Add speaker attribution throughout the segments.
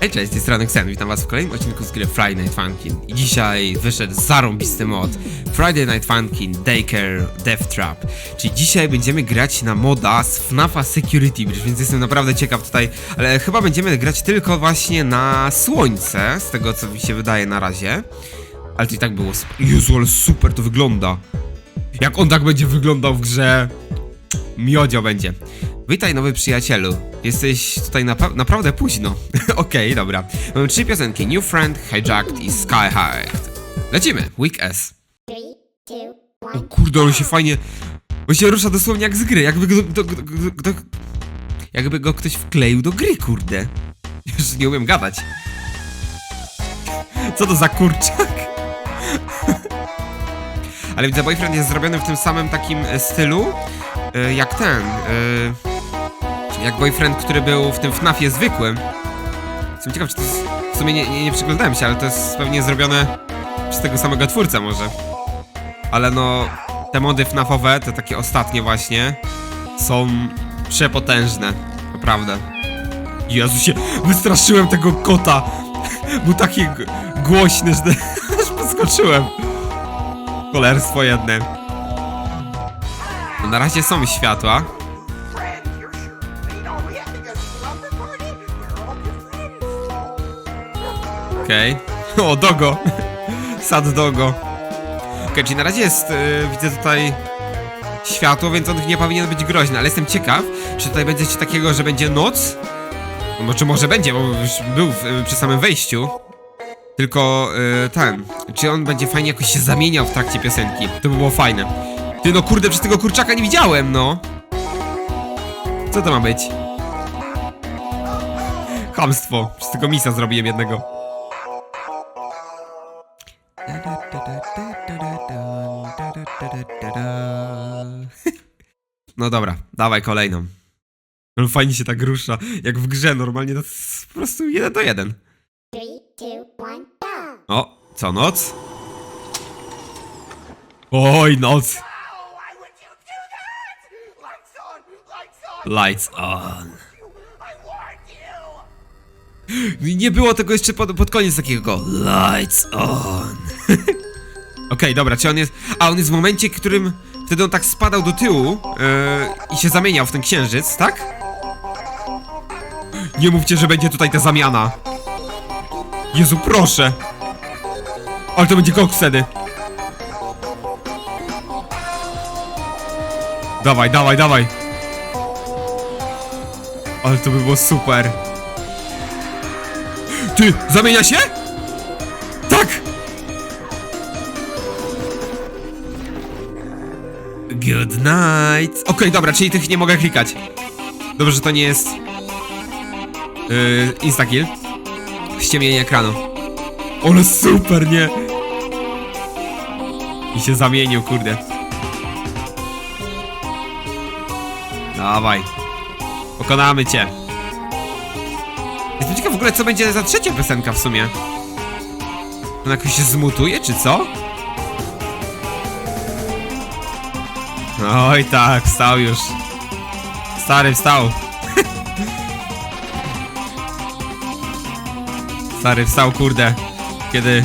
Speaker 1: Hej, cześć, z tej strony Xen, witam was w kolejnym odcinku z gry Friday Night Funkin' I dzisiaj wyszedł zarąbisty mod. Friday Night Funkin' Daycare Death Trap. Czyli dzisiaj będziemy grać na moda z FNAFa Security Bridge, więc jestem naprawdę ciekaw tutaj Ale chyba będziemy grać tylko właśnie na słońce, z tego co mi się wydaje na razie. Ale to i tak było Jezu, ale super to wygląda. Jak on tak będzie wyglądał w grze? Miodzio będzie. Witaj, nowy przyjacielu. Jesteś tutaj naprawdę późno. Okej, dobra. Mamy trzy piosenki. New Friend, Hijacked i Sky High. Lecimy. Week S. O kurde, on się fajnie... On się rusza dosłownie jak z gry. Jakby go, do, do, do, jakby go ktoś wkleił do gry, kurde. Już nie umiem gadać. Co to za kurczak? Ale widzę, Boyfriend jest zrobiony w tym samym takim e, stylu, e, jak ten, e, jak Boyfriend, który był w tym FNAFie zwykłym. Jestem ciekaw, czy to jest, w sumie nie, nie, nie przyglądałem się, ale to jest pewnie zrobione przez tego samego twórcę może. Ale no, te mody FNAFowe, te takie ostatnie właśnie, są przepotężne, naprawdę. Jezu się, wystraszyłem tego kota! Był taki głośny, że aż podskoczyłem. Cholerstwo jedne. No na razie są światła. Okej. O, dogo. Sad dogo. Okej, czyli na razie jest, y, widzę tutaj światło, więc on nie powinien być groźny, ale jestem ciekaw, czy tutaj będzie coś takiego, że będzie noc? No, czy może będzie, bo już był w, y, przy samym wejściu. Tylko y, ten, czy on będzie fajnie jakoś się zamieniał w trakcie piosenki? To by było fajne. Ty no kurde, przez tego kurczaka nie widziałem, no. Co to ma być? Chamstwo. Przez tego misa zrobiłem jednego. No dobra, dawaj kolejną. Ale fajnie się tak rusza, jak w grze normalnie to jest po prostu jeden do jeden.
Speaker 2: Three, two, one, go.
Speaker 1: O, co noc? Oj, noc.
Speaker 3: Lights on,
Speaker 1: Nie było tego jeszcze pod, pod koniec takiego Lights on. Okej, dobra, czy on jest. A on jest w momencie, w którym wtedy on tak spadał do tyłu yy, i się zamieniał w ten księżyc, tak? Nie mówcie, że będzie tutaj ta zamiana. Jezu, proszę. Ale to będzie kok wtedy. Dawaj, dawaj, dawaj. Ale to by było super. Ty, zamienia się? Good night. Okej, dobra, czyli tych nie mogę klikać. Dobrze, że to nie jest... Yy, instakill. Ściemnienie ekranu. Ale super, nie? I się zamienił, kurde. Dawaj. Pokonamy cię. Jestem ciekaw w ogóle, co będzie za trzecia piosenka w sumie. On jakoś się zmutuje, czy co? Oj tak, wstał już. Stary wstał. Stary wstał, kurde. Kiedy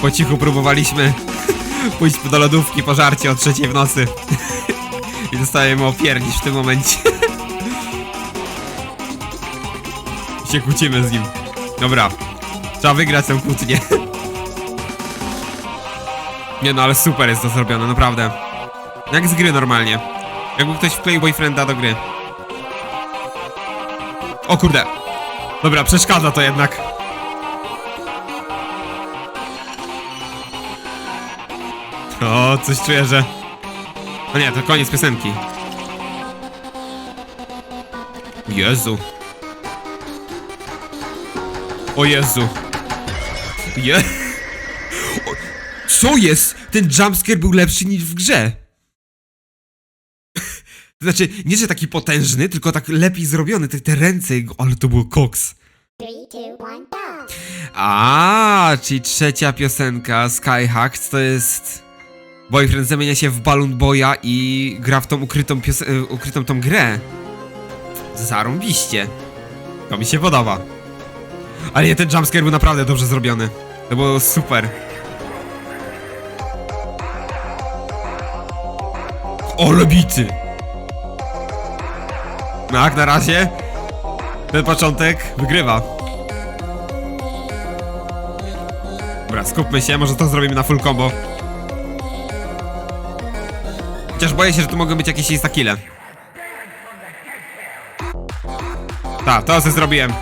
Speaker 1: po cichu próbowaliśmy pójść do lodówki po żarcie o trzeciej w nocy. I dostajemy opierdzić w tym momencie. I się kłócimy z nim. Dobra. Trzeba wygrać tę kłótnię. Nie no, ale super jest to zrobione, naprawdę. Jak z gry normalnie. Jakby ktoś wkleił boyfrienda do gry. O kurde. Dobra, przeszkadza to jednak. O, coś czuję, że... No nie, to koniec piosenki. Jezu. O Jezu. Je... O, co jest? Ten jumpscare był lepszy niż w grze. To znaczy, nie że taki potężny, tylko tak lepiej zrobiony, te, te ręce jego, ale to było koks.
Speaker 2: Three, two, one, go.
Speaker 1: A, czyli trzecia piosenka Skyhacked to jest... Boyfriend zamienia się w Balloon Boya i gra w tą ukrytą, pios- e, ukrytą tą grę. Zarąbiście. To mi się podoba. Ale nie, ten jumpscare był naprawdę dobrze zrobiony. To było super. O, lebity! Jak na razie ten początek wygrywa. Dobra, skupmy się, może to zrobimy na full combo. Chociaż boję się, że tu mogą być jakieś instakile. Tak, to sobie zrobiłem.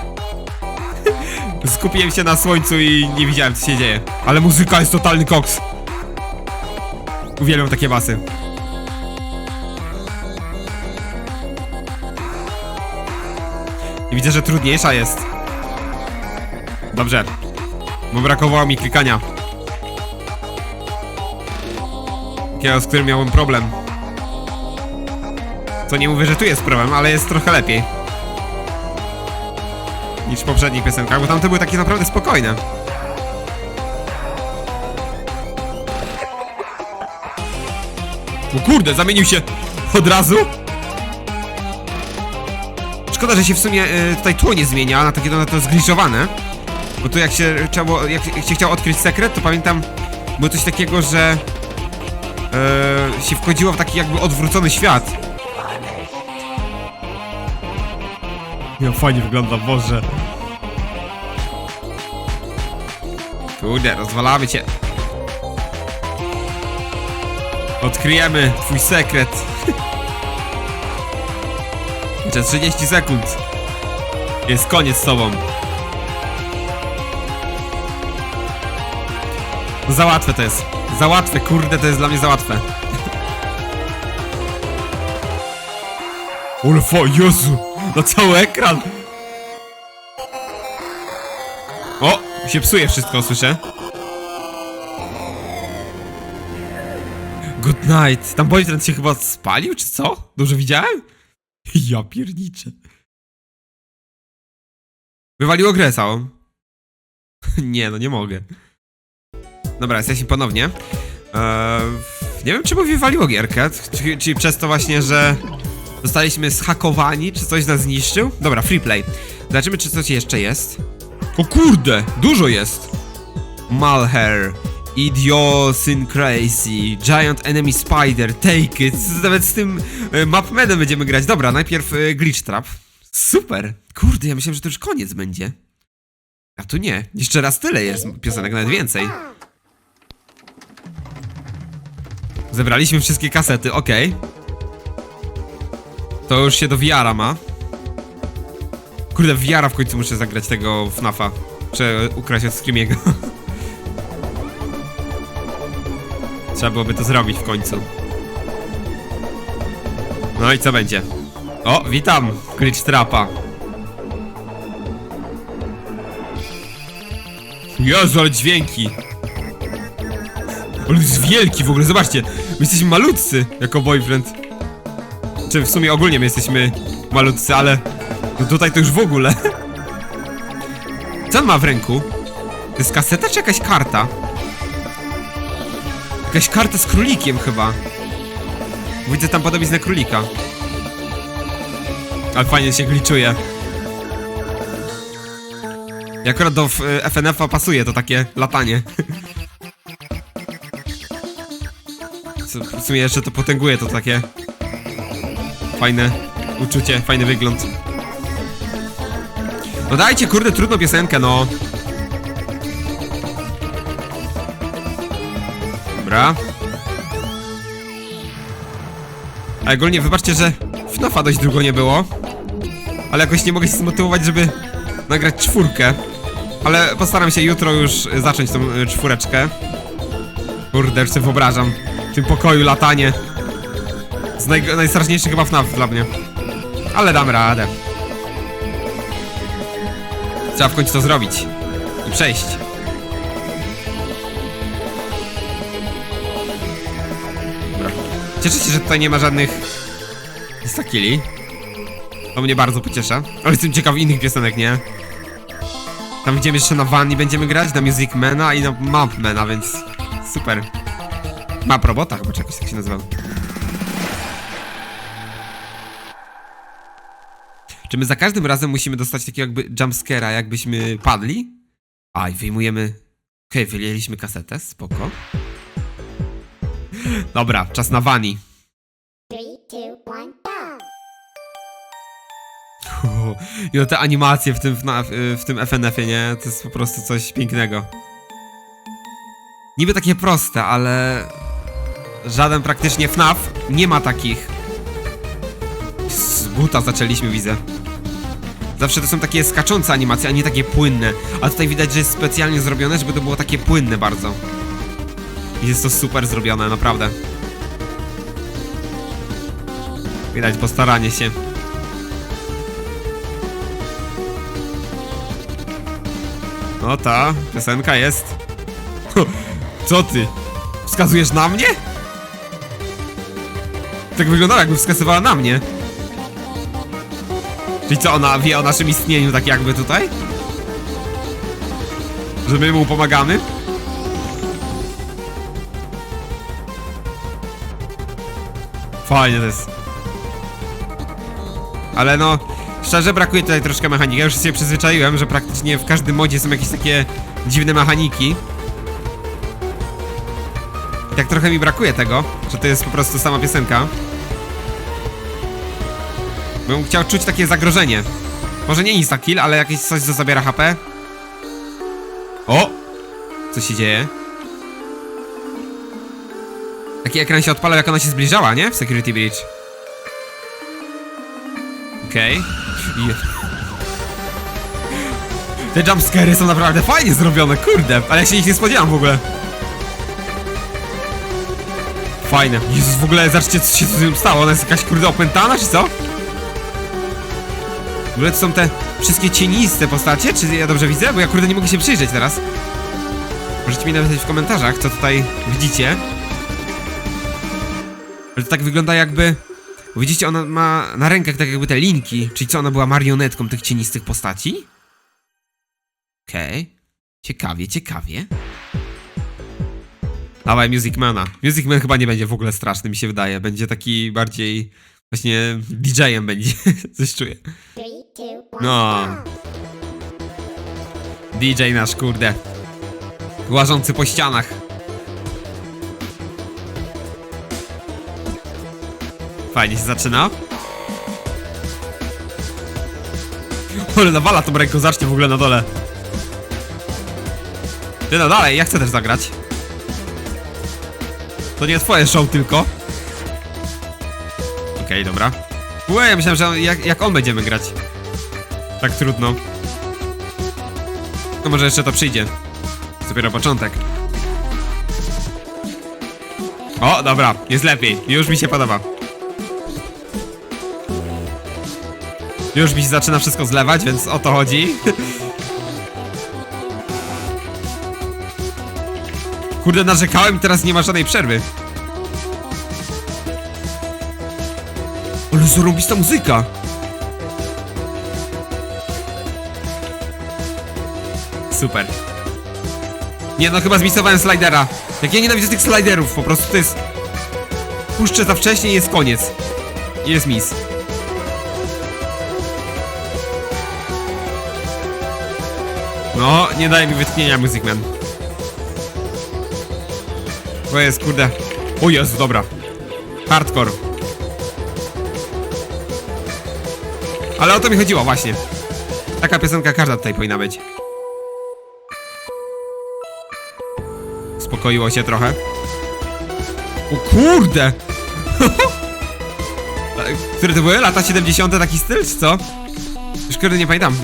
Speaker 1: Skupiłem się na słońcu i nie widziałem co się dzieje. Ale muzyka jest totalny koks. Uwielbiam takie basy. Widzę, że trudniejsza jest. Dobrze. Bo brakowało mi klikania. Takiego, z którym miałem problem. Co nie mówię, że tu jest problem, ale jest trochę lepiej. Niż w poprzednich piosenkach, bo tamte były takie naprawdę spokojne. O kurde, zamienił się od razu? Szkoda, że się w sumie e, tutaj tło nie zmienia, na takie to zgliszowane. Bo tu jak się było, jak, się chciał odkryć sekret, to pamiętam, było coś takiego, że e, się wchodziło w taki jakby odwrócony świat. Ja fajnie wygląda, Boże. Kurde, rozwalamy cię. Odkryjemy twój sekret. Jeszcze 30 sekund. Jest koniec z tobą. Za łatwe to jest. Za łatwe, kurde, to jest dla mnie za łatwe. Ulfo, Jezu! Na cały ekran! O! Się psuje wszystko, słyszę. Good night. Tam boyfriend się chyba spalił, czy co? Dobrze widziałem? Ja pierniczę. Wywaliło grę całą. Nie, no nie mogę. Dobra, jesteśmy ponownie. Eee, nie wiem, czemu wywaliło gierkę. Czy, czy przez to właśnie, że zostaliśmy zhakowani, czy coś nas zniszczył? Dobra, free play. Zobaczymy, czy coś jeszcze jest. O kurde, dużo jest. Malhair, Idiosyncrasy, Giant Enemy Spider, Take It. Nawet z tym e, Mapmanem będziemy grać. Dobra, najpierw e, Glitch Trap. Super. Kurde, ja myślałem, że to już koniec będzie. A tu nie. Jeszcze raz tyle jest piosenek, nawet więcej. Zebraliśmy wszystkie kasety, okej. To już się do VR-a ma. Kurde, w VR-a w końcu muszę zagrać tego FNAFa. Muszę ukraść od Screamiego. Trzeba byłoby to zrobić w końcu. No i co będzie? O, witam! Glitch Trapa. Jezu, ale dźwięki! On jest wielki w ogóle, zobaczcie! My jesteśmy malutcy jako boyfriend. Czy w sumie ogólnie my jesteśmy malutcy, ale... No tutaj to już w ogóle. Co on ma w ręku? To jest kaseta czy jakaś karta? Jakaś karta z królikiem chyba. Widzę tam podobiznę królika. Ale fajnie się gliczuje. I akurat do f- FNF-a pasuje to takie latanie. W sumie jeszcze to potęguje to takie fajne uczucie, fajny wygląd. No dajcie, kurde, trudną piosenkę, no. Dobra. A ogólnie wybaczcie, że FNAFa dość długo nie było. Ale jakoś nie mogę się zmotywować, żeby nagrać czwórkę. Ale postaram się jutro już zacząć tą y, czwóreczkę. Kurde, już sobie wyobrażam. W tym pokoju latanie. Z naj najstraszniejszy chyba FNAF dla mnie. Ale dam radę. Trzeba w końcu to zrobić. I przejść. Cieszę się, że tutaj nie ma żadnych stakili. To mnie bardzo pociesza. Ale jestem ciekaw innych piosenek, nie? Tam idziemy jeszcze na Van i będziemy grać, na Music Mana i na Map Mana, więc super. Map Robota chyba, czy jakoś tak się nazywał. Czy my za każdym razem musimy dostać takiego jakby jumpscare'a, jakbyśmy padli? A, i wyjmujemy... Okej, wyjęliśmy kasetę, spoko. Dobra, czas na Wani.
Speaker 2: Three, two, one, go.
Speaker 1: I no te animacje w tym, w tym FNF-ie, nie? To jest po prostu coś pięknego. Niby takie proste, ale żaden praktycznie FNAF nie ma takich. Z buta zaczęliśmy, widzę. Zawsze to są takie skaczące animacje, a nie takie płynne. A tutaj widać, że jest specjalnie zrobione, żeby to było takie płynne bardzo. Jest to super zrobione, naprawdę. Widać postaranie się. No ta, piosenka jest. Co ty? Wskazujesz na mnie? Tak wyglądało, jakby wskazywała na mnie. Czyli co, ona wie o naszym istnieniu tak jakby tutaj? Że my mu pomagamy? Fajnie to jest. Ale no, szczerze brakuje tutaj troszkę mechaniki. Ja już się przyzwyczaiłem, że praktycznie w każdym modzie są jakieś takie dziwne mechaniki. I tak trochę mi brakuje tego, że to jest po prostu sama piosenka. Bym chciał czuć takie zagrożenie. Może nie insta kill, ale jakieś coś, co zabiera HP. O! Co się dzieje? Taki ekran się odpalał, jak ona się zbliżała, nie? W Security Breach. Okej. I... Te jumpscary są naprawdę fajnie zrobione, kurde, ale ja się ich nie spodziewam w ogóle. Fajne. Jezus, w ogóle zobaczcie, co się z tym stało. Ona jest jakaś kurde opętana, czy co? W ogóle to są te wszystkie cieniste postacie, czy ja dobrze widzę? Bo ja kurde nie mogę się przyjrzeć teraz. Możecie mi napisać w komentarzach, co tutaj widzicie. Ale to tak wygląda jakby... Widzicie, ona ma na rękach tak jakby te linki, czyli co, ona była marionetką tych cienistych postaci? Okej. Ciekawie, ciekawie. Dawaj Music Mana. Music Man chyba nie będzie w ogóle straszny, mi się wydaje. Będzie taki bardziej... Właśnie DJ-em będzie. Coś czuję. No. DJ nasz, kurde. Łażący po ścianach. Fajnie się zaczyna. Ale nawala tą ręką, zacznie w ogóle na dole. Ty no dalej, ja chcę też zagrać. To nie twoje show tylko. Okej, dobra. Łe, ja myślałem, że jak, jak on będziemy grać. Tak trudno. No może jeszcze to przyjdzie. To Dopiero początek. O, dobra, jest lepiej. Już mi się podoba. Już mi się zaczyna wszystko zlewać, więc o to chodzi. Kurde, narzekałem i teraz nie ma żadnej przerwy. Ale zarąbista muzyka. Super. Nie no, chyba zmisowałem slidera. Jak ja nienawidzę tych sliderów, po prostu to jest... Puszczę za wcześnie i jest koniec. I jest mis. No, nie daje mi wytchnienia Music Man. To jest, kurde... O Jezu, dobra. Hardcore. Ale o to mi chodziło, właśnie. Taka piosenka każda tutaj powinna być. Uspokoiło się trochę. O kurde! Które to były? Lata 70. taki styl, czy co? Już kurde nie pamiętam.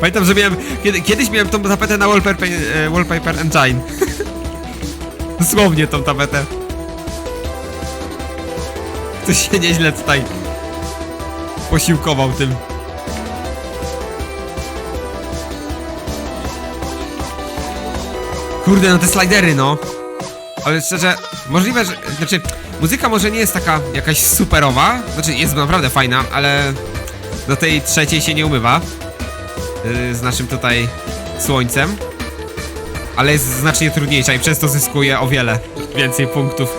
Speaker 1: Pamiętam, że miałem... Kiedy, kiedyś miałem tą tapetę na Wallpaper, e, wallpaper Engine. Dosłownie tą tapetę. Ktoś się nieźle tutaj posiłkował tym. Kurde, no te slidery, no. Ale szczerze, możliwe, że... Znaczy, muzyka może nie jest taka jakaś superowa. Znaczy, jest naprawdę fajna, ale... Do tej trzeciej się nie umywa. Yy, z naszym tutaj słońcem. Ale jest znacznie trudniejsza i przez to zyskuje o wiele więcej punktów.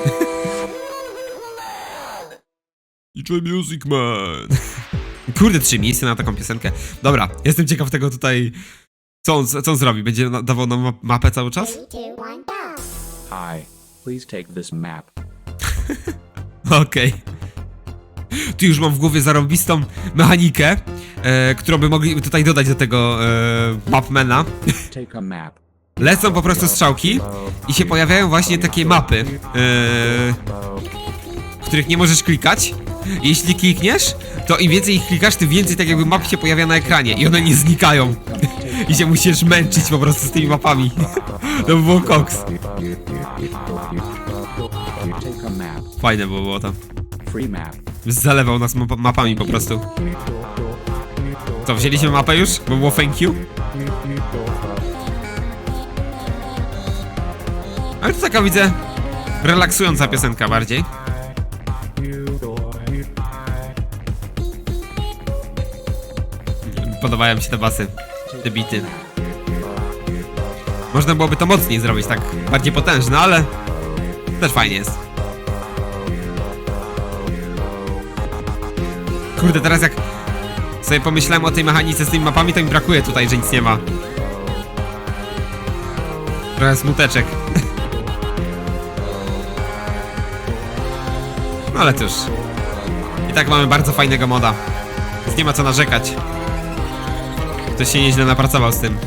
Speaker 1: DJ Music Man. Kurde, trzy miejsca na taką piosenkę. Dobra, jestem ciekaw tego tutaj, co on, co on zrobi. Będzie na- dawał nam ma- mapę cały czas?
Speaker 4: Hi, please take this map.
Speaker 1: Okej. Tu już mam w głowie zarobistą mechanikę, e, którą by mogli tutaj dodać do tego e, mapmana. Lecą po prostu strzałki i się pojawiają właśnie takie mapy, e, których nie możesz klikać. Jeśli klikniesz, to im więcej ich klikasz, tym więcej tak jakby map się pojawia na ekranie i one nie znikają. I się musisz męczyć po prostu z tymi mapami. To by było koks. Fajne by było to.
Speaker 4: Free map.
Speaker 1: Zalewał nas map mapami po prostu. Co, wzięliśmy mapę już? Bo było thank you? Ale to taka widzę relaksująca piosenka bardziej. Podobają mi się te basy, te bity. Można byłoby to mocniej zrobić, tak bardziej potężne, ale też fajnie jest. Kurde, teraz jak sobie pomyślałem o tej mechanice z tymi mapami, to mi brakuje tutaj, że nic nie ma. Trochę smuteczek. No ale cóż. I tak mamy bardzo fajnego moda. Więc nie ma co narzekać. Ktoś się nieźle napracował z tym.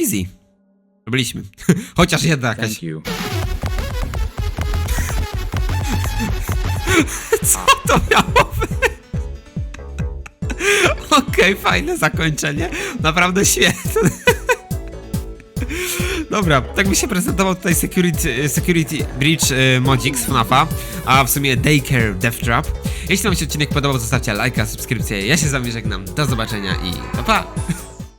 Speaker 1: Easy. Robiliśmy. Chociaż jedna jakaś. Co to miało być? Okej, fajne zakończenie. Naprawdę świetne. Dobra, tak by się prezentował tutaj Security, security Breach y, z FNAFa, a w sumie Daycare Death Trap. Jeśli wam się odcinek podobał, zostawcie lajka, subskrypcję. Ja się z wami żegnam. Do zobaczenia i pa pa!